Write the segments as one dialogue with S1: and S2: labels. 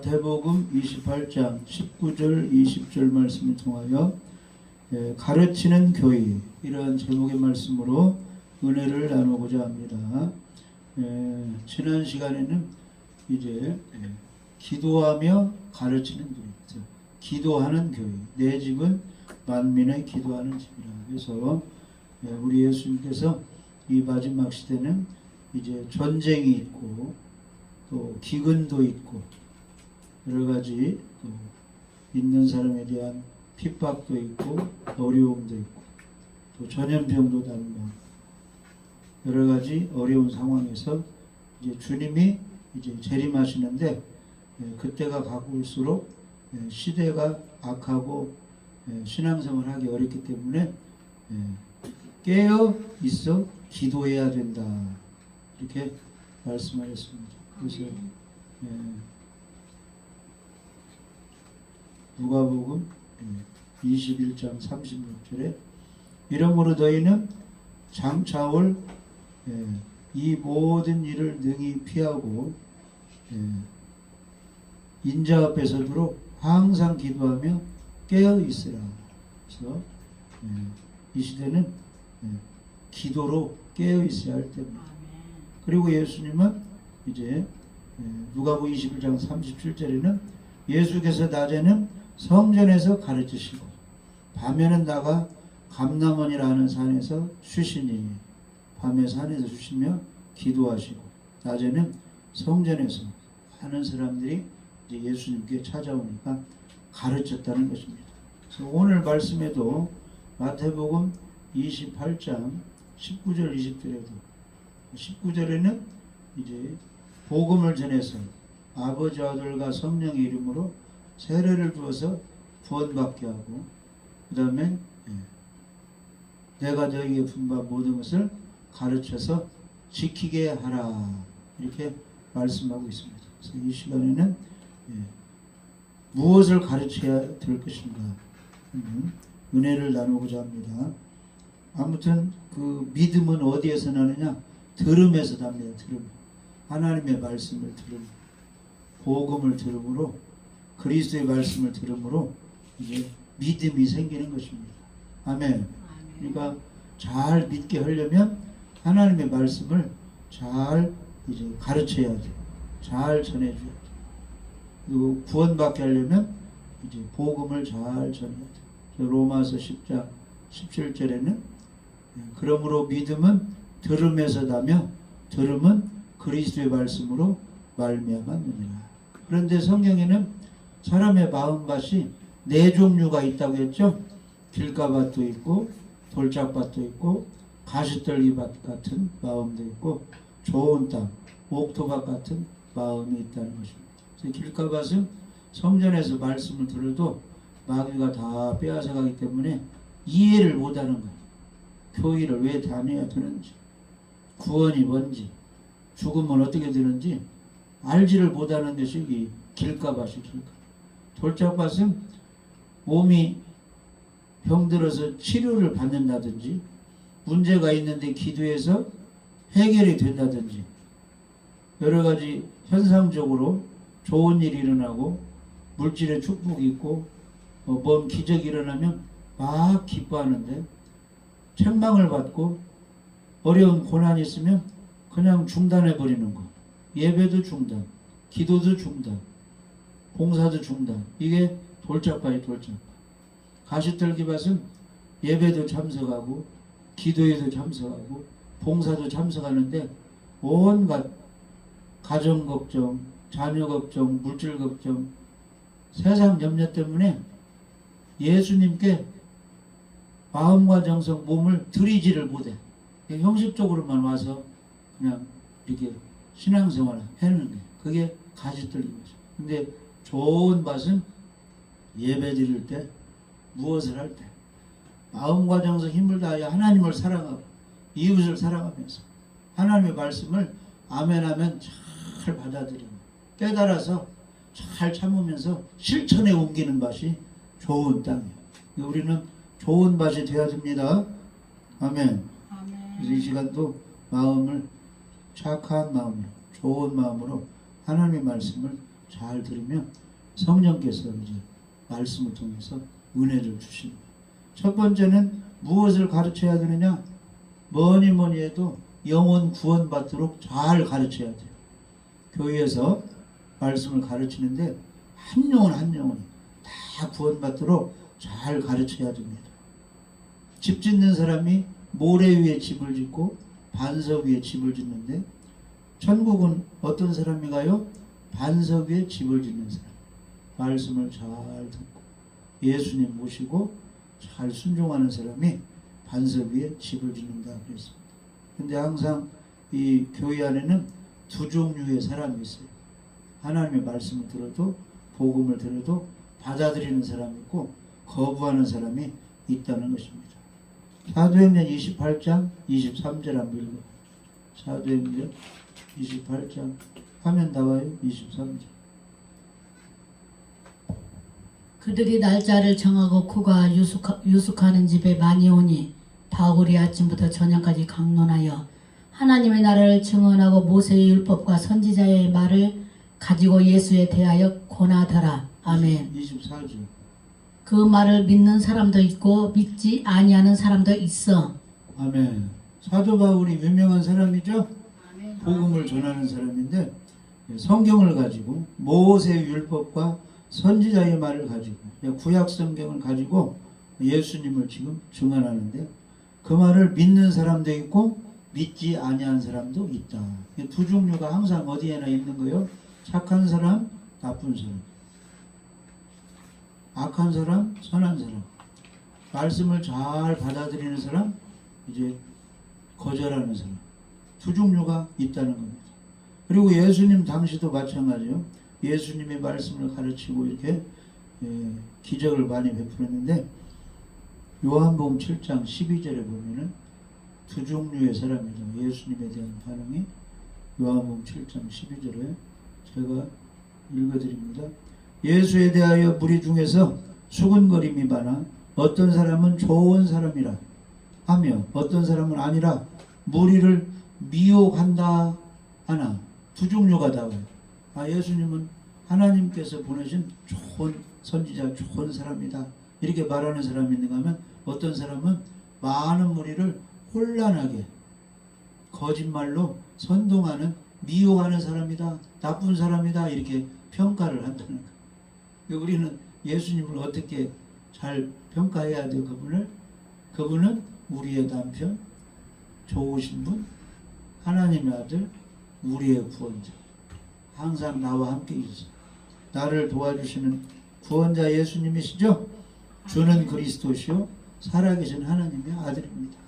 S1: 대복음 28장 19절 20절 말씀을 통하여 예, 가르치는 교회 이러한 제목의 말씀으로 은혜를 나누고자 합니다. 예, 지난 시간에는 이제 예, 기도하며 가르치는 교회, 기도하는 교회. 내 집은 만민의 기도하는 집이라. 그래서 예, 우리 예수님께서 이 마지막 시대는 이제 전쟁이 있고 또 기근도 있고 여러 가지 또 있는 사람에 대한 핍박도 있고 어려움도 있고 또 전염병도 다루고 여러 가지 어려운 상황에서 이제 주님이 이제 재림하시는데 예, 그때가 가고 올수록 예, 시대가 악하고 예, 신앙생활 하기 어렵기 때문에 예, 깨어 있어 기도해야 된다 이렇게 말씀하셨습니다. 그래서 예, 누가복음 21장 36절에 이러므로 너희는 장차올 예, 이 모든 일을 능히 피하고 예, 인자 앞에 서 도록 항상 기도하며 깨어 있으라. 그래서 예, 이 시대는 예, 기도로 깨어 있어야 할 때입니다. 그리고 예수님은 이제 예, 누가복음 21장 37절에는 예수께서 낮에는 성전에서 가르치시고 밤에는 나가 감남원이라는 산에서 쉬시니 밤에 산에서 쉬시며 기도하시고 낮에는 성전에서 많은 사람들이 이제 예수님께 찾아오니까 가르쳤다는 것입니다. 그래서 오늘 말씀에도 마태복음 28장 19절 20절에도 19절에는 이제 복음을 전해서 아버지 아들과 성령의 이름으로 세례를 주어서 구원받게 하고 그 다음에 내가 너희에게 분바 모든 것을 가르쳐서 지키게 하라 이렇게 말씀하고 있습니다. 그래서 이 시간에는 예, 무엇을 가르쳐야 될 것인가 하는 은혜를 나누고자 합니다. 아무튼 그 믿음은 어디에서 나느냐? 들음에서 납니다. 들음. 하나님의 말씀을 들음. 복음을 들음으로 그리스도의 말씀을 들음으로 이제 믿음이 생기는 것입니다. 아멘. 그러니까 잘 믿게 하려면 하나님의 말씀을 잘 이제 가르쳐야 돼. 잘 전해줘야 돼. 그리고 구원받게 하려면 이제 복음을 잘 전해야 돼. 로마서 10장 17절에는 그러므로 믿음은 들음에서 나며 들음은 그리스도의 말씀으로 말미암았느니라. 그런데 성경에는 사람의 마음밭이 네 종류가 있다고 했죠. 길가밭도 있고 돌짝밭도 있고 가시떨기밭 같은 마음도 있고 좋은 땅, 옥토밭 같은 마음이 있다는 것입니다. 길가밭은 성전에서 말씀을 들어도 마귀가 다 빼앗아가기 때문에 이해를 못하는 거예요. 교회를 왜 다녀야 되는지, 구원이 뭔지, 죽으면 어떻게 되는지 알지를 못하는 것이 이 길가밭이 길가. 돌짝밭은 몸이 병들어서 치료를 받는다든지 문제가 있는데 기도해서 해결이 된다든지 여러 가지 현상적으로 좋은 일이 일어나고 물질의 축복이 있고 어, 뭔 기적이 일어나면 막 기뻐하는데 책망을 받고 어려운 고난이 있으면 그냥 중단해 버리는 거. 예배도 중단, 기도도 중단, 봉사도 중단. 이게 돌짝밭이 돌짝밭. 가시떨기밭은 예배도 참석하고 기도에도 참석하고 봉사도 참석하는데 온갖 가정 걱정, 자녀 걱정, 물질 걱정, 세상 염려 때문에 예수님께 마음과 정성, 몸을 들이지를 못해. 형식적으로만 와서 그냥 이렇게 신앙생활을 해는 게 그게 거죠. 근데 좋은 밭은 예배 드릴 때 무엇을 할 때 마음과 정성 힘을 다하여 하나님을 사랑하고 이웃을 사랑하면서 하나님의 말씀을 아멘 하면 잘 받아들이고 깨달아서 잘 참으면서 실천에 옮기는 밭이 좋은 땅이에요. 우리는 좋은 밭이 되어야 됩니다. 아멘. 그래서 이 시간도 마음을 착한 마음으로 좋은 마음으로 하나님의 말씀을 잘 들으면 성령께서 이제 말씀을 통해서 은혜를 주시는 거예요. 첫 번째는 무엇을 가르쳐야 되느냐? 뭐니 뭐니 해도 영혼 구원받도록 잘 가르쳐야 돼요. 교회에서 말씀을 가르치는데 한 영혼 한 영혼이 다 구원받도록 잘 가르쳐야 됩니다. 집 짓는 사람이 모래 위에 집을 짓고 반석 위에 집을 짓는데 천국은 어떤 사람이 가요? 반석 위에 집을 짓는 사람. 말씀을 잘 듣고 예수님 모시고 잘 순종하는 사람이 반석 위에 집을 짓는다 그랬습니다. 근데 항상 이 교회 안에는 두 종류의 사람이 있어요. 하나님의 말씀을 들어도 복음을 들어도 받아들이는 사람이 있고 거부하는 사람이 있다는 것입니다. 사도행전 28장 23절 한번 읽어. 사도행전 28장 화면 나와요. 23절.
S2: 그들이 날짜를 정하고 그가 유숙하, 유숙하는 집에 많이 오니 바울이 아침부터 저녁까지 강론하여 하나님의 나라를 증언하고 모세의 율법과 선지자의 말을 가지고 예수에 대하여 권하더라. 아멘.
S1: 24절.
S2: 그 말을 믿는 사람도 있고 믿지 아니하는 사람도 있어.
S1: 아멘. 사도 바울이 유명한 사람이죠. 복음을 전하는 사람인데 성경을 가지고 모세 율법과 선지자의 말을 가지고 구약 성경을 가지고 예수님을 지금 증언하는데 그 말을 믿는 사람도 있고 믿지 아니한 사람도 있다. 이두 종류가 항상 어디에나 있는 거요. 착한 사람, 나쁜 사람. 악한 사람, 선한 사람. 말씀을 잘 받아들이는 사람, 이제 거절하는 사람. 두 종류가 있다는 겁니다. 그리고 예수님 당시도 마찬가지요. 예수님의 말씀을 가르치고 이렇게 예, 기적을 많이 베풀었는데 요한복음 7장 12절에 보면은 두 종류의 사람이죠. 예수님에 대한 반응이 요한복음 7장 12절에 제가 읽어드립니다. 예수에 대하여 무리 중에서 수근거림이 많아 어떤 사람은 좋은 사람이라 하며 어떤 사람은 아니라 무리를 미혹한다 하나 두 종류가 나와요. 아 예수님은 하나님께서 보내신 좋은 선지자 좋은 사람이다 이렇게 말하는 사람이 있는가 하면 어떤 사람은 많은 무리를 혼란하게 거짓말로 선동하는 미혹하는 사람이다 나쁜 사람이다 이렇게 평가를 한다는 거예요. 그러니까 우리는 예수님을 어떻게 잘 평가해야 돼요 그분을 그분은 우리의 남편 좋으신 분 하나님의 아들 우리의 구원자. 항상 나와 함께 있어 나를 도와주시는 구원자 예수님이시죠? 주는 그리스도시요. 살아계신 하나님의 아들입니다.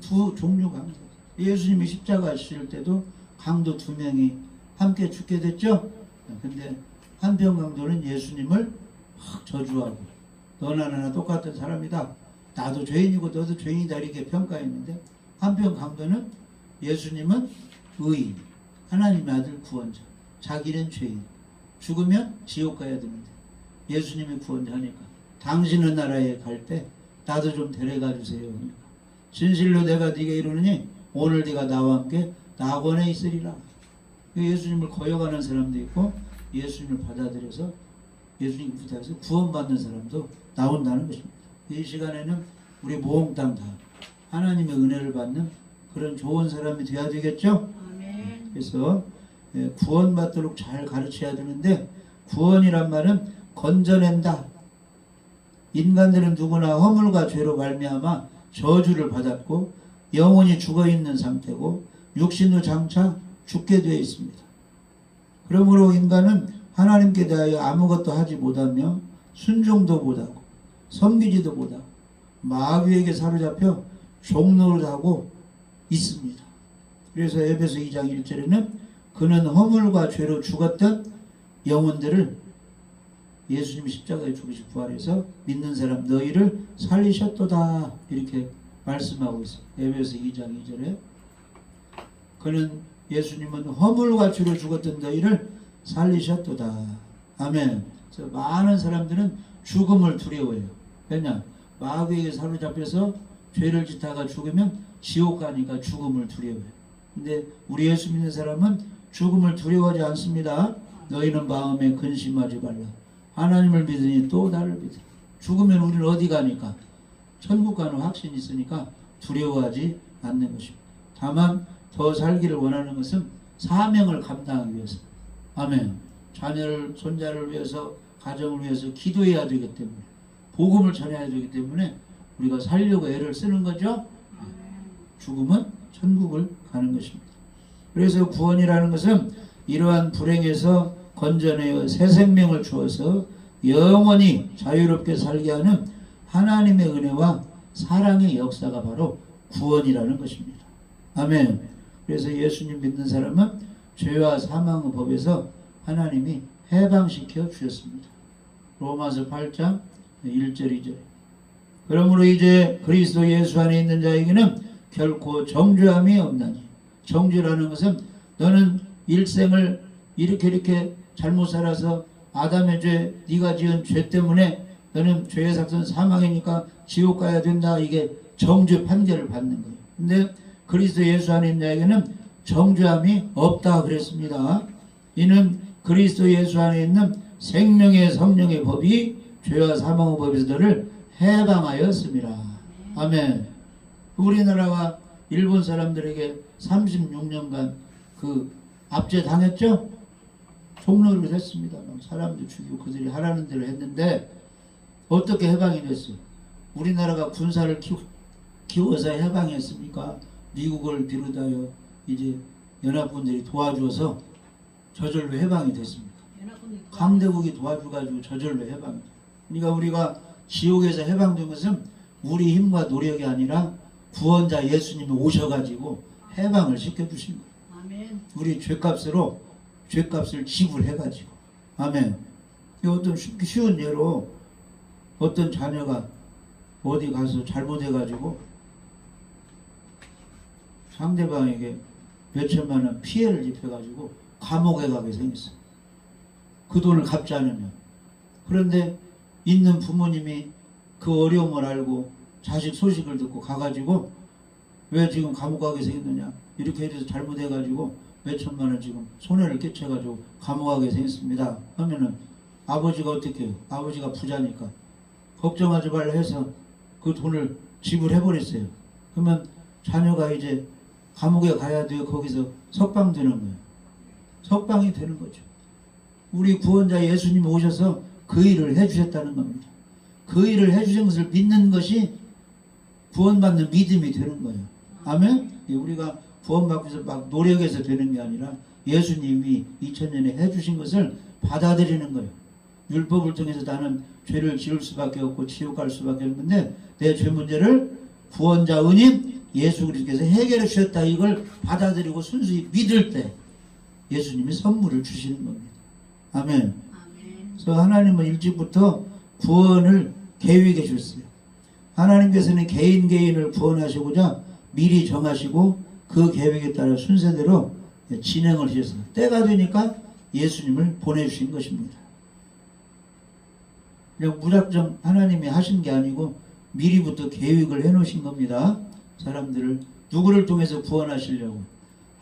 S1: 두 종류가 합니다. 예수님이 십자가 지실 때도 강도 두 명이 함께 죽게 됐죠? 근데 한편 강도는 예수님을 확 저주하고 너나 나나 똑같은 사람이다. 나도 죄인이고 너도 죄인이다. 이렇게 평가했는데 한편 강도는 예수님은 의인, 하나님의 아들 구원자, 자기는 죄인, 죽으면 지옥 가야 되는데 예수님이 구원자니까 당신은 나라에 갈 때 나도 좀 데려가 주세요. 그러니까. 진실로 내가 네게 이르느니 오늘 네가 나와 함께 낙원에 있으리라. 예수님을 거역하는 사람도 있고 예수님을 받아들여서 예수님 부탁해서 구원받는 사람도 나온다는 것입니다. 이 시간에는 우리 모험당 다 하나님의 은혜를 받는 그런 좋은 사람이 돼야 되겠죠? 그래서 예, 구원받도록 잘 가르쳐야 되는데 구원이란 말은 건져낸다. 인간들은 누구나 허물과 죄로 말미암아 저주를 받았고 영혼이 죽어 있는 상태고 육신도 장차 죽게 되어 있습니다. 그러므로 인간은 하나님께 대하여 아무것도 하지 못하며 순종도 못하고 섬기지도 못하고 마귀에게 사로잡혀 종노릇하고 있습니다. 그래서 에베소 2장 1절에는 그는 허물과 죄로 죽었던 영혼들을 예수님 십자가에 죽으시 부활해서 믿는 사람 너희를 살리셨도다 이렇게 말씀하고 있어요. 에베소 2장 2절에 그는 예수님은 허물과 죄로 죽었던 너희를 살리셨도다. 아멘. 그래서 많은 사람들은 죽음을 두려워해요. 왜냐? 마귀에게 사로잡혀서 죄를 짓다가 죽으면 지옥 가니까 죽음을 두려워해요. 근데 우리 예수 믿는 사람은 죽음을 두려워하지 않습니다. 너희는 마음에 근심하지 말라. 하나님을 믿으니 또 나를 믿으라. 죽으면 우리는 어디 가니까? 천국 가는 확신이 있으니까 두려워하지 않는 것입니다. 다만 더 살기를 원하는 것은 사명을 감당하기 위해서. 아멘. 자녀를 손자를 위해서 가정을 위해서 기도해야 되기 때문에 복음을 전해야 되기 때문에 우리가 살려고 애를 쓰는 거죠. 죽음은 천국을 가는 것입니다. 그래서 구원이라는 것은 이러한 불행에서 건져내어 새 생명을 주어서 영원히 자유롭게 살게 하는 하나님의 은혜와 사랑의 역사가 바로 구원이라는 것입니다. 아멘. 그래서 예수님 믿는 사람은 죄와 사망의 법에서 하나님이 해방시켜 주셨습니다. 로마서 8장 1절 2절. 그러므로 이제 그리스도 예수 안에 있는 자에게는 결코 정죄함이 없나니 정죄라는 것은 너는 일생을 이렇게 이렇게 잘못 살아서 아담의 죄 네가 지은 죄 때문에 너는 죄의 삭선 사망이니까 지옥 가야 된다 이게 정죄 판결을 받는 거예요. 근데 그리스도 예수 안에 있는 자에게는 정죄함이 없다 그랬습니다. 이는 그리스도 예수 안에 있는 생명의 성령의 법이 죄와 사망의 법에서 너를 해방하였습니다. 아멘. 우리나라가 일본 사람들에게 36년간 그 압제 당했죠? 종로를 했습니다. 막 사람들 죽이고 그들이 하라는 대로 했는데 어떻게 해방이 됐어요? 우리나라가 군사를 키워, 키워 서 해방했습니까? 미국을 비롯하여 이제 연합군들이 도와줘서 저절로 해방이 됐습니다. 강대국이 도와줘가지고 저절로 해방이 돼요. 그러니까 우리가 지옥에서 해방된 것은 우리 힘과 노력이 아니라 구원자 예수님이 오셔가지고 해방을 시켜주신 거예요.
S2: 아멘.
S1: 우리 죄값으로 죄값을 지불해가지고 아멘. 이 어떤 쉬- 쉬운 예로 어떤 자녀가 어디 가서 잘못해가지고 상대방에게 몇천만 원 피해를 입혀가지고 감옥에 가게 생겼어. 그 돈을 갚지 않으면. 그런데 있는 부모님이 그 어려움을 알고 자식 소식을 듣고 가가지고 왜 지금 감옥 가게 생겼느냐? 이렇게 해서 잘못해가지고 몇 천만 원 지금 손해를 끼쳐가지고 감옥 가게 생겼습니다. 하면은 아버지가 어떻게 해요? 아버지가 부자니까 걱정하지 말라 해서 그 돈을 지불해버렸어요. 그러면 자녀가 이제 감옥에 가야 돼요. 거기서 석방 되는 거예요. 석방이 되는 거죠. 우리 구원자 예수님 오셔서 그 일을 해주셨다는 겁니다. 그 일을 해주신 것을 믿는 것이 구원받는 믿음이 되는 거예요. 아멘? 예, 우리가 구원받기 위해서 막 노력해서 되는 게 아니라 예수님이 2000년에 해주신 것을 받아들이는 거예요. 율법을 통해서 나는 죄를 지을 수밖에 없고 지옥 갈 수밖에 없는데 내 죄 문제를 구원자 은인 예수 그리스도께서 해결해 주셨다 이걸 받아들이고 순수히 믿을 때 예수님이 선물을 주시는 겁니다. 아멘.
S2: 아멘.
S1: 그래서 하나님은 일찍부터 구원을 계획해 주셨어요. 하나님께서는 개인 개인을 구원하시고자 미리 정하시고 그 계획에 따라 순서대로 진행을 하셨어요. 때가 되니까 예수님을 보내주신 것입니다. 그냥 무작정 하나님이 하신 게 아니고 미리부터 계획을 해놓으신 겁니다. 사람들을 누구를 통해서 구원하시려고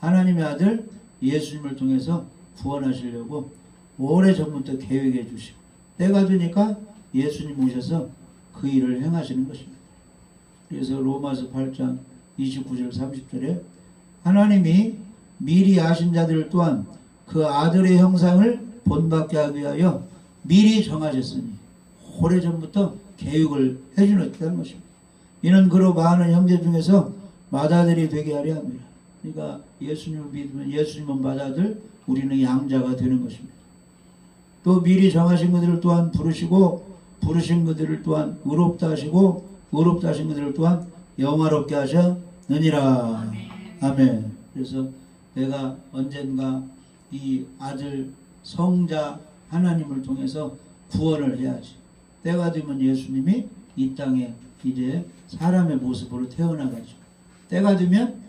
S1: 하나님의 아들 예수님을 통해서 구원하시려고 오래 전부터 계획해 주시고 때가 되니까 예수님 오셔서 그 일을 행하시는 것입니다. 그래서 로마서 8장 29절 30절에 하나님이 미리 아신 자들 또한 그 아들의 형상을 본받게 하기 위하여 미리 정하셨으니 오래전부터 계획을 해주셨다는 것입니다. 이는 그로 많은 형제 중에서 맏아들이 되게 하려 합니다. 그러니까 예수님을 믿으면 예수님은 맏아들, 우리는 양자가 되는 것입니다. 또 미리 정하신 그들을 또한 부르시고 부르신 그들을 또한 의롭다 하시고 의롭다 하신 그들을 또한 영화롭게 하셨느니라. 아멘. 그래서 내가 언젠가 이 아들 성자 하나님을 통해서 구원을 해야지. 때가 되면 예수님이 이 땅에 이제 사람의 모습으로 태어나가지고 때가 되면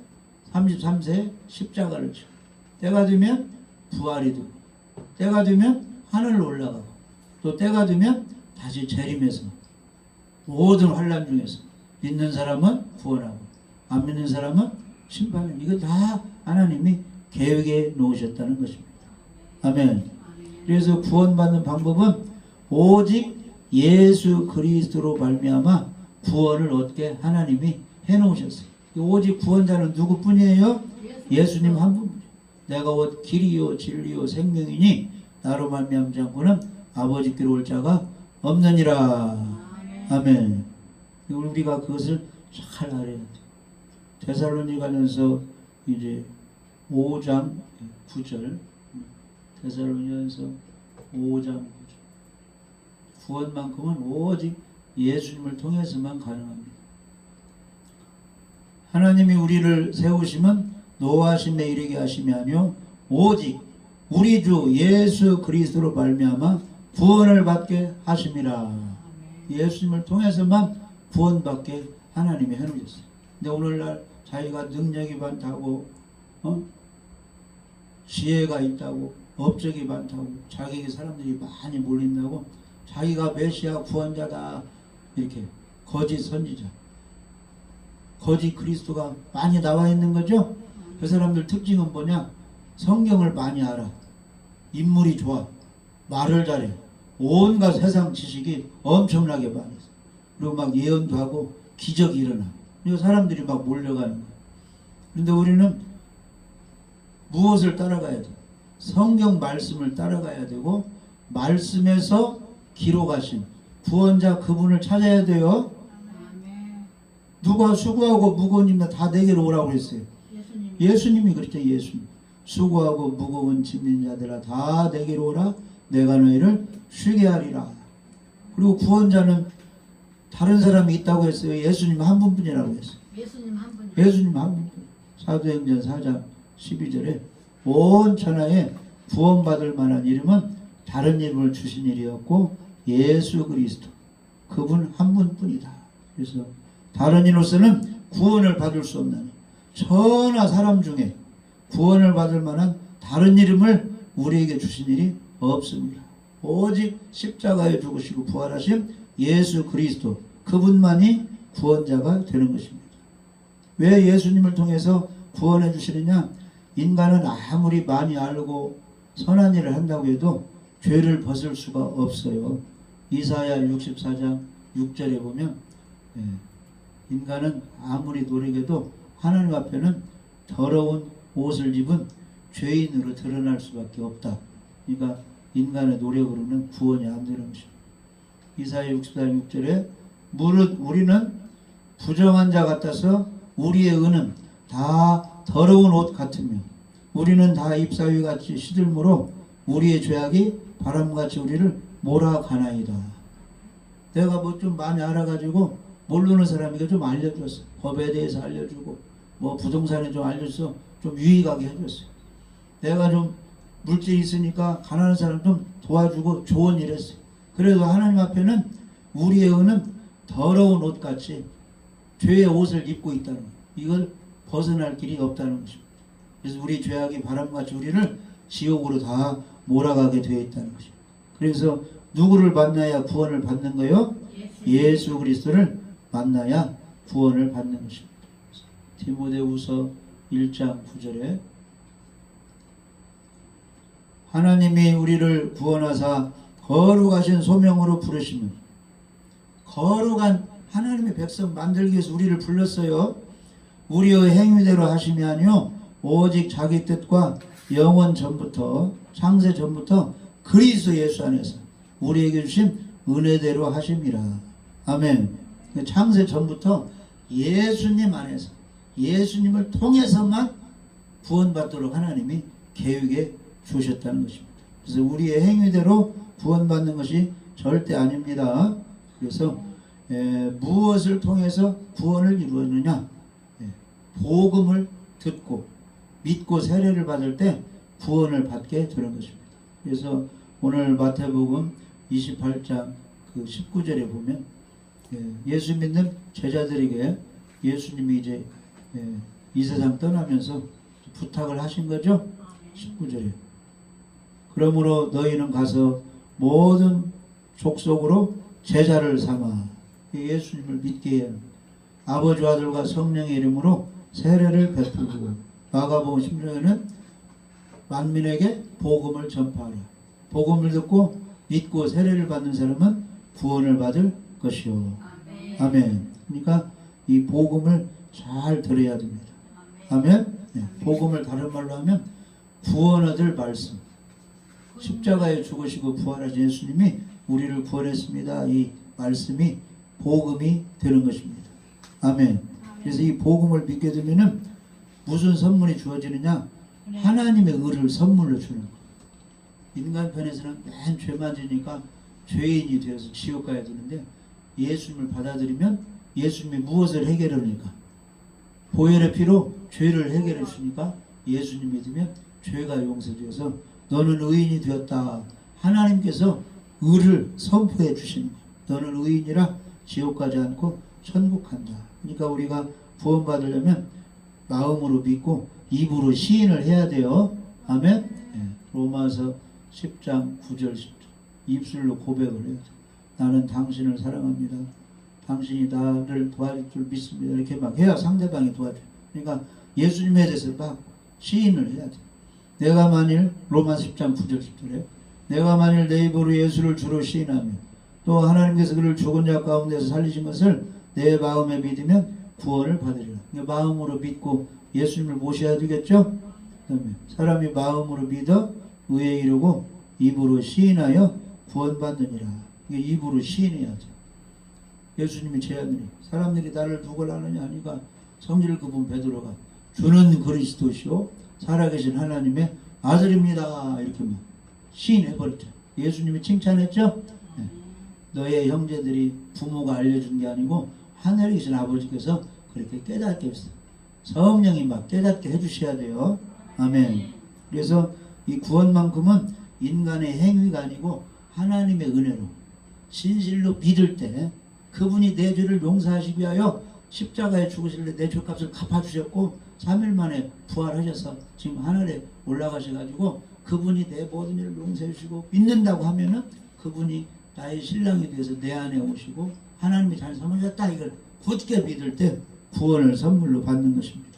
S1: 33세 십자가를 지고 때가 되면 부활이 되고 때가 되면 하늘로 올라가고 또 때가 되면 다시 재림해서 모든 환란 중에서 믿는 사람은 구원하고 안 믿는 사람은 심판을 이거 다 하나님이 계획해 놓으셨다는 것입니다. 아멘. 그래서 구원받는 방법은 오직 예수 그리스도로 말미암아 구원을 얻게 하나님이 해놓으셨어요. 오직 구원자는 누구뿐이에요? 예수님 한 분뿐이에요. 내가 곧 길이요 진리요 생명이니 나로 말미암지 않고는 아버지께로 올 자가 없느니라. 아멘. 우리가 그것을 잘 알아야 돼. 데살로니가면서 이제 5장 9절 데살로니가서 5장 9절 구원만큼은 오직 예수님을 통해서만 가능합니다. 하나님이 우리를 세우시면 노하심에 이르게 하심이 아니요 오직 우리 주 예수 그리스도로 말미암아 구원을 받게 하심이라. 예수님을 통해서만 구원받게 하나님이 해놓으셨어요. 근데 오늘날 자기가 능력이 많다고 어? 지혜가 있다고 업적이 많다고 자기에게 사람들이 많이 몰린다고 자기가 메시아 구원자다 이렇게 거짓 선지자 거짓 그리스도가 많이 나와 있는 거죠. 그 사람들 특징은 뭐냐? 성경을 많이 알아. 인물이 좋아. 말을 잘해. 온갖 세상 지식이 엄청나게 많이 있어. 그리고 막 예언도 하고 기적이 일어나. 그리고 사람들이 막 몰려가는 거야. 그런데 우리는 무엇을 따라가야 돼? 성경 말씀을 따라가야 되고 말씀에서 기록하신 구원자 그분을 찾아야 돼요. 누가 수고하고 무거운 짐 다 내게로 오라고 그랬어요.
S2: 예수님.
S1: 예수님이 그랬죠. 예수님. 수고하고 무거운 짐진 자들아 다 내게로 오라 내가 너희를 쉬게 하리라. 그리고 구원자는 다른 사람이 있다고 했어요. 예수님 한 분뿐이라고 했어요.
S2: 예수님 한 분.
S1: 예수님 한 분뿐. 사도행전 4장 12절에 온 천하에 구원받을 만한 이름은 다른 이름을 주신 일이었고 예수 그리스도 그분 한 분뿐이다. 그래서 다른 이로서는 구원을 받을 수 없나니 천하 사람 중에 구원을 받을 만한 다른 이름을 우리에게 주신 일이 없습니다. 오직 십자가에 죽으시고 부활하신 예수 그리스도 그분만이 구원자가 되는 것입니다. 왜 예수님을 통해서 구원해 주시느냐? 인간은 아무리 많이 알고 선한 일을 한다고 해도 죄를 벗을 수가 없어요. 이사야 64장 6절에 보면 예, 인간은 아무리 노력해도 하나님 앞에는 더러운 옷을 입은 죄인으로 드러날 수밖에 없다. 그러니까 인간의 노력으로는 구원이 안 되는 것입니다. 이사야 64장 6절에 무릇 우리는 부정한 자 같아서 우리의 은은 다 더러운 옷 같으며 우리는 다 잎사위 같이 시들므로 우리의 죄악이 바람같이 우리를 몰아가나이다. 내가 뭐 좀 많이 알아가지고 모르는 사람에게 좀 알려줬어. 법에 대해서 알려주고 뭐 부동산에 좀 알려서 좀 유익하게 해줬어요. 내가 좀 물질이 있으니까 가난한 사람 좀 도와주고 좋은 일 했어요. 그래도 하나님 앞에는 우리의 은은 더러운 옷같이 죄의 옷을 입고 있다는 거예요. 이걸 벗어날 길이 없다는 것입니다. 그래서 우리 죄악이 바람같이 우리를 지옥으로 다 몰아가게 되어 있다는 것입니다. 그래서 누구를 만나야 구원을 받는 거요? 예수 그리스도를 만나야 구원을 받는 것입니다. 디모데후서 1장 9절에 하나님이 우리를 구원하사 거룩하신 소명으로 부르시면 거룩한 하나님의 백성 만들기 위해서 우리를 불렀어요. 우리의 행위대로 하심이 아니요 오직 자기 뜻과 영원 전부터 창세 전부터 그리스도 예수 안에서 우리에게 주신 은혜대로 하심이라. 아멘. 창세 전부터 예수님 안에서 예수님을 통해서만 구원받도록 하나님이 계획에 주셨다는 것입니다. 그래서 우리의 행위대로 구원받는 것이 절대 아닙니다. 그래서 에, 무엇을 통해서 구원을 이루었느냐? 예, 복음을 듣고 믿고 세례를 받을 때 구원을 받게 되는 것입니다. 그래서 오늘 마태복음 28장 그 19절에 보면 예, 예수 믿는 제자들에게 예수님이 이제 예, 이 세상 떠나면서 부탁을 하신 거죠. 19절에 그러므로 너희는 가서 모든 족속으로 제자를 삼아 예수님을 믿게 해야. 아버지와 아들과 성령의 이름으로 세례를 베풀고 마가복음 16장에는 만민에게 복음을 전파하라. 복음을 듣고 믿고 세례를 받는 사람은 구원을 받을 것이요. 아멘. 그러니까 이 복음을 잘 들어야 됩니다. 아멘. 네, 복음을 다른 말로 하면 구원 얻을 말씀. 십자가에 죽으시고 부활하신 예수님이 우리를 구원했습니다. 이 말씀이 복음이 되는 것입니다. 아멘. 그래서 이 복음을 믿게 되면은 무슨 선물이 주어지느냐? 하나님의 의를 선물로 주는 거. 인간 편에서는 맨 죄만 지니까 죄인이 되어서 지옥 가야 되는데 예수님을 받아들이면 예수님이 무엇을 해결하니까 보혈의 피로 죄를 해결해 주니까 예수님 믿으면 죄가 용서되어서 너는 의인이 되었다. 하나님께서 의를 선포해 주시는 거예요. 너는 의인이라 지옥 가지 않고 천국 간다. 그러니까 우리가 구원 받으려면 마음으로 믿고 입으로 시인을 해야 돼요. 아멘. 예, 로마서 10장 9절 10절 입술로 고백을 해야 돼. 나는 당신을 사랑합니다. 당신이 나를 도와줄 줄 믿습니다. 이렇게 막 해야 상대방이 도와줘. 그러니까 예수님에 대해서 막 시인을 해야 돼. 내가 만일 로마 10장 9절 10절에 내가 만일 내 입으로 예수를 주로 시인하며 또 하나님께서 그를 죽은 자 가운데서 살리신 것을 내 마음에 믿으면 구원을 받으리라. 그러니까 마음으로 믿고 예수님을 모셔야 되겠죠? 그다음에 사람이 마음으로 믿어 의에 이르고 입으로 시인하여 구원받느니라. 이게 입으로 시인해야죠. 예수님이 해요. 사람들이 나를 누굴 아느냐 하니까 성질 급은 베드로가 주는 그리스도시요 살아계신 하나님의 아들입니다. 이렇게 막 시인해버렸죠. 예수님이 칭찬했죠. 네. 너의 형제들이 부모가 알려준 게 아니고 하늘에 계신 아버지께서 그렇게 깨닫게 했어요. 성령이 막 깨닫게 해주셔야 돼요. 아멘. 그래서 이 구원만큼은 인간의 행위가 아니고 하나님의 은혜로 진실로 믿을 때 그분이 내 죄를 용서하시기 위하여 십자가에 죽으실래 내 죄값을 갚아주셨고 3일 만에 부활하셔서 지금 하늘에 올라가셔가지고 그분이 내 모든 일을 용서해 주시고 믿는다고 하면은 그분이 나의 신랑이 되어서 내 안에 오시고 하나님이 잘 삼으셨다 이걸 굳게 믿을 때 구원을 선물로 받는 것입니다.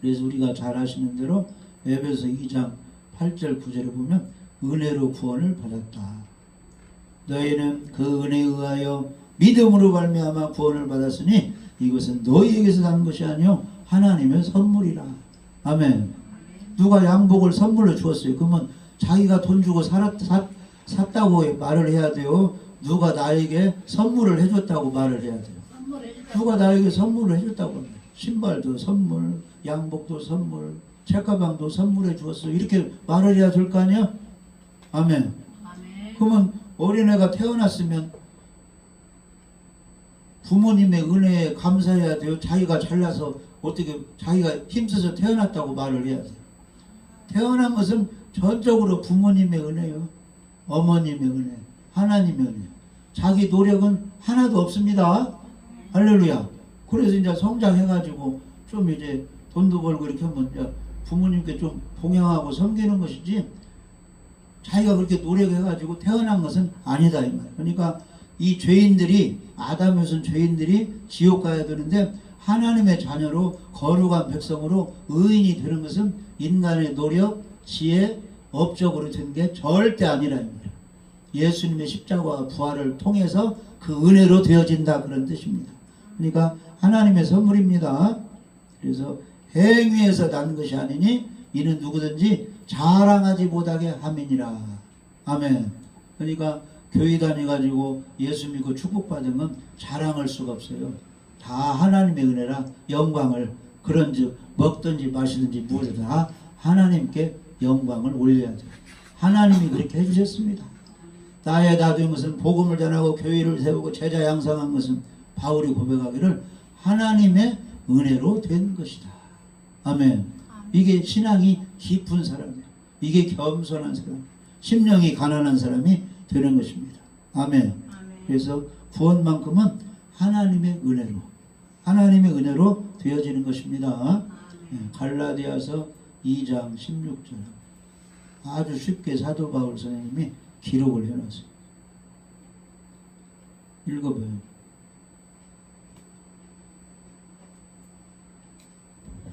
S1: 그래서 우리가 잘 아시는 대로 에베소 2장 8절 9절에 보면 은혜로 구원을 받았다. 너희는 그 은혜에 의하여 믿음으로 말미암아 구원을 받았으니 이것은 너희에게서 난 것이 아니요 하나님의 선물이라. 아멘. 누가 양복을 선물로 주었어요. 그러면 자기가 돈 주고 살았, 샀, 샀다고 말을 해야 돼요. 누가 나에게 선물을 해줬다고 말을 해야 돼요. 누가 나에게 선물을 해줬다고. 신발도 선물, 양복도 선물, 책가방도 선물해 주었어. 이렇게 말을 해야 될 거 아니야? 아멘. 그러면 어린애가 태어났으면 부모님의 은혜에 감사해야 돼요. 자기가 잘나서 어떻게 자기가 힘써서 태어났다고 말을 해야 돼요. 태어난 것은 전적으로 부모님의 은혜요. 어머님의 은혜, 하나님의 은혜. 자기 노력은 하나도 없습니다. 할렐루야. 그래서 이제 성장해가지고 좀 이제 돈도 벌고 이렇게 하면 이제 부모님께 좀 봉양하고 섬기는 것이지 자기가 그렇게 노력해가지고 태어난 것은 아니다 이 말. 그러니까 이 죄인들이 아담에선 죄인들이 지옥 가야 되는데 하나님의 자녀로 거룩한 백성으로 의인이 되는 것은 인간의 노력, 지혜, 업적으로 된 게 절대 아니라 입니다. 예수님의 십자가와 부활을 통해서 그 은혜로 되어진다 그런 뜻입니다. 그러니까 하나님의 선물입니다. 그래서 행위에서 난 것이 아니니 이는 누구든지 자랑하지 못하게 함이니라. 아멘. 그러니까 교회 다녀가지고 예수 믿고 축복받은 건 자랑할 수가 없어요. 다 하나님의 은혜라 영광을 그런 즉 먹든지 마시든지 무엇이든 다 하나님께 영광을 올려야 돼요. 하나님이 그렇게 해주셨습니다. 나의 나된 것은 복음을 전하고 교회를 세우고 제자 양성한 것은 바울이 고백하기를 하나님의 은혜로 된 것이다. 아멘. 이게 신앙이 깊은 사람이에요. 이게 겸손한 사람, 심령이 가난한 사람이 되는 것입니다. 아멘. 그래서 구원만큼은 하나님의 은혜로, 하나님의 은혜로 되어지는 것입니다. 예, 갈라디아서 2장 16절. 아주 쉽게 사도 바울 선생님이 기록을 해놨어요. 읽어봐요.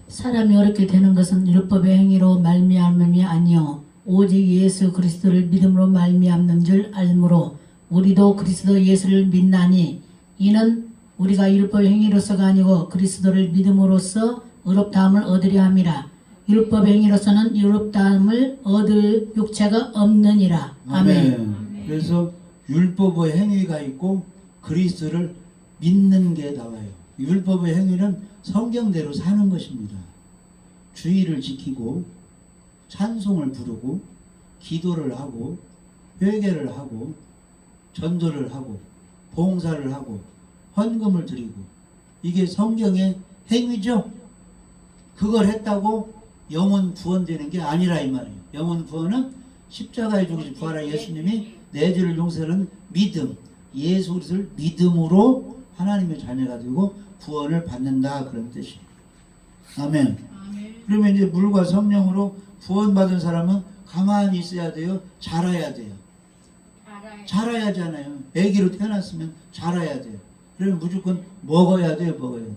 S2: 사람이 어렵게 되는 것은 율법의 행위로 말미암음이 아니요 오직 예수 그리스도를 믿음으로 말미암는 줄 알므로 우리도 그리스도 예수를 믿나니 이는 우리가 율법 행위로서가 아니고 그리스도를 믿음으로써 의롭다함을 얻으려 함이라 율법 행위로서는 의롭다함을 얻을 육체가 없느니라 아멘.
S1: 그래서 율법의 행위가 있고 그리스도를 믿는 게 나와요. 율법의 행위는 성경대로 사는 것입니다. 주의를 지키고 찬송을 부르고 기도를 하고 회개를 하고 전도를 하고 봉사를 하고 헌금을 드리고 이게 성경의 행위죠. 그걸 했다고 영혼 구원되는 게 아니라 이 말이에요. 영혼 구원은 십자가에 죽으신 부활한 예수님이 내 죄를 용서하는 믿음, 예수 그리스도를 믿음으로 하나님의 자녀가 되고 구원을 받는다 그런 뜻이에요. 아멘. 그러면 이제 물과 성령으로 구원받은 사람은 가만히 있어야 돼요. 자라야 돼요. 자라야 하잖아요. 아기로 태어났으면 자라야 돼요. 그러면 무조건 먹어야 돼요. 먹어야 돼요.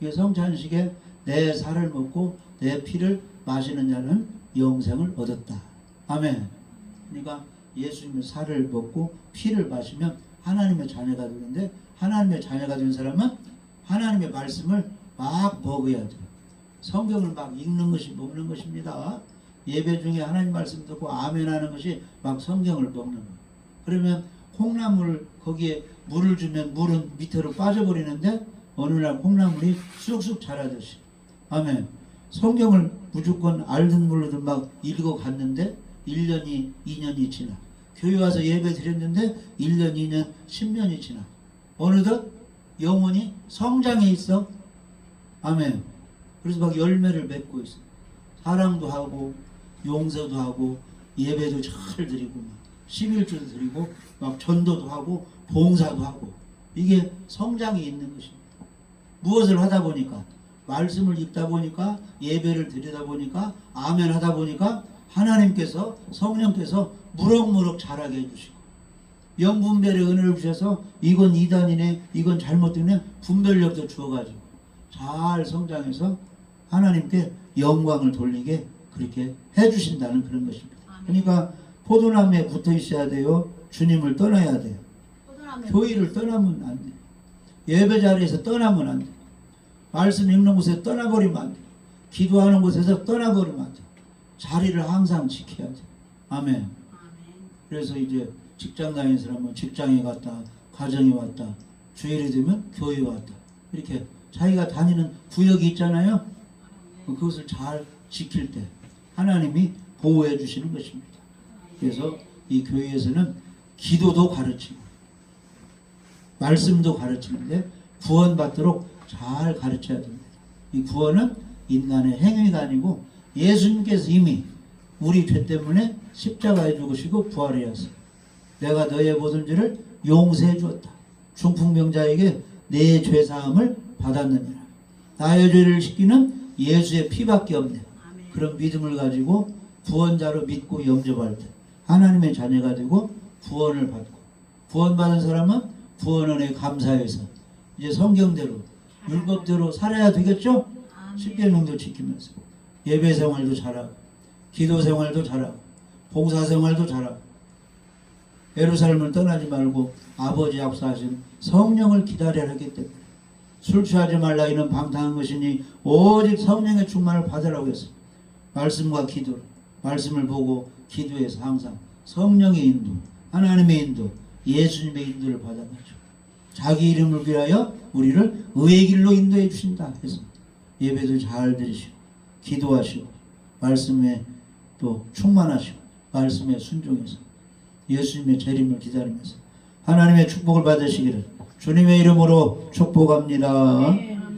S1: 이게 성찬식에 내 살을 먹고 내 피를 마시는 자는 영생을 얻었다. 아멘. 그러니까 예수님의 살을 먹고 피를 마시면 하나님의 자녀가 되는데 하나님의 자녀가 된 사람은 하나님의 말씀을 막 먹어야 돼요. 성경을 막 읽는 것이 먹는 것입니다. 예배 중에 하나님 말씀 듣고 아멘 하는 것이 막 성경을 먹는 거예요. 그러면 콩나물 거기에 물을 주면 물은 밑으로 빠져버리는데 어느 날 콩나물이 쑥쑥 자라듯이. 아멘. 성경을 무조건 알든 모르든 막 읽어갔는데 1년이 2년이 지나. 교회 와서 예배 드렸는데 1년 2년 10년이 지나. 어느덧 영혼이 성장해 있어. 아멘. 그래서 막 열매를 맺고 있어. 사랑도 하고 용서도 하고 예배도 잘 드리고 막 11조도 드리고 막 전도도 하고 봉사도 하고 이게 성장이 있는 것입니다. 무엇을 하다 보니까 말씀을 읽다 보니까 예배를 드리다 보니까 아멘 하다 보니까 하나님께서 성령께서 무럭무럭 자라게 해주시고 영분별의 은혜를 주셔서 이건 이단이네 이건 잘못되네 분별력도 주어가지고 잘 성장해서 하나님께 영광을 돌리게 그렇게 해주신다는 그런 것입니다. 그러니까 포도나무에 붙어 있어야 돼요. 주님을 떠나야 돼요. 교회를 떠나면 안 돼요. 예배 자리에서 떠나면 안 돼요. 말씀 읽는 곳에 떠나버리면 안 돼요. 기도하는 곳에서 떠나버리면 안 돼요. 자리를 항상 지켜야 돼요. 아멘. 그래서 이제 직장 다니는 사람은 직장에 갔다, 가정에 왔다, 주일이 되면 교회에 왔다. 이렇게 자기가 다니는 구역이 있잖아요. 그것을 잘 지킬 때 하나님이 보호해 주시는 것입니다. 그래서 이 교회에서는 기도도 가르치고 말씀도 가르치는데 구원받도록 잘 가르쳐야 됩니다. 이 구원은 인간의 행위가 아니고 예수님께서 이미 우리 죄 때문에 십자가에 죽으시고 부활하였어. 내가 너의 모든 죄를 용서해 주었다. 중풍병자에게 내 죄사함을 받았느니라. 나의 죄를 씻기는 예수의 피밖에 없네. 그런 믿음을 가지고 구원자로 믿고 영접할 때 하나님의 자녀가 되고 구원을 받고 구원받은 사람은 구원 은혜 감사해서 이제 성경대로 율법대로 살아야 되겠죠? 십계명도 지키면서 예배 생활도 잘하고 기도 생활도 잘하고 봉사 생활도 잘하고 예루살렘을 떠나지 말고 아버지 약속하신 성령을 기다려야 하기 때문에 술 취하지 말라 이는 방탕한 것이니 오직 성령의 충만을 받으라고 했어. 말씀과 기도, 말씀을 보고 기도해서 항상 성령의 인도, 하나님의 인도, 예수님의 인도를 받아가지고 자기 이름을 위하여 우리를 의의 길로 인도해 주신다 해서 예배도 잘 드리시고 기도하시고 말씀에 또 충만하시고 말씀에 순종해서 예수님의 재림을 기다리면서 하나님의 축복을 받으시기를 주님의 이름으로 축복합니다.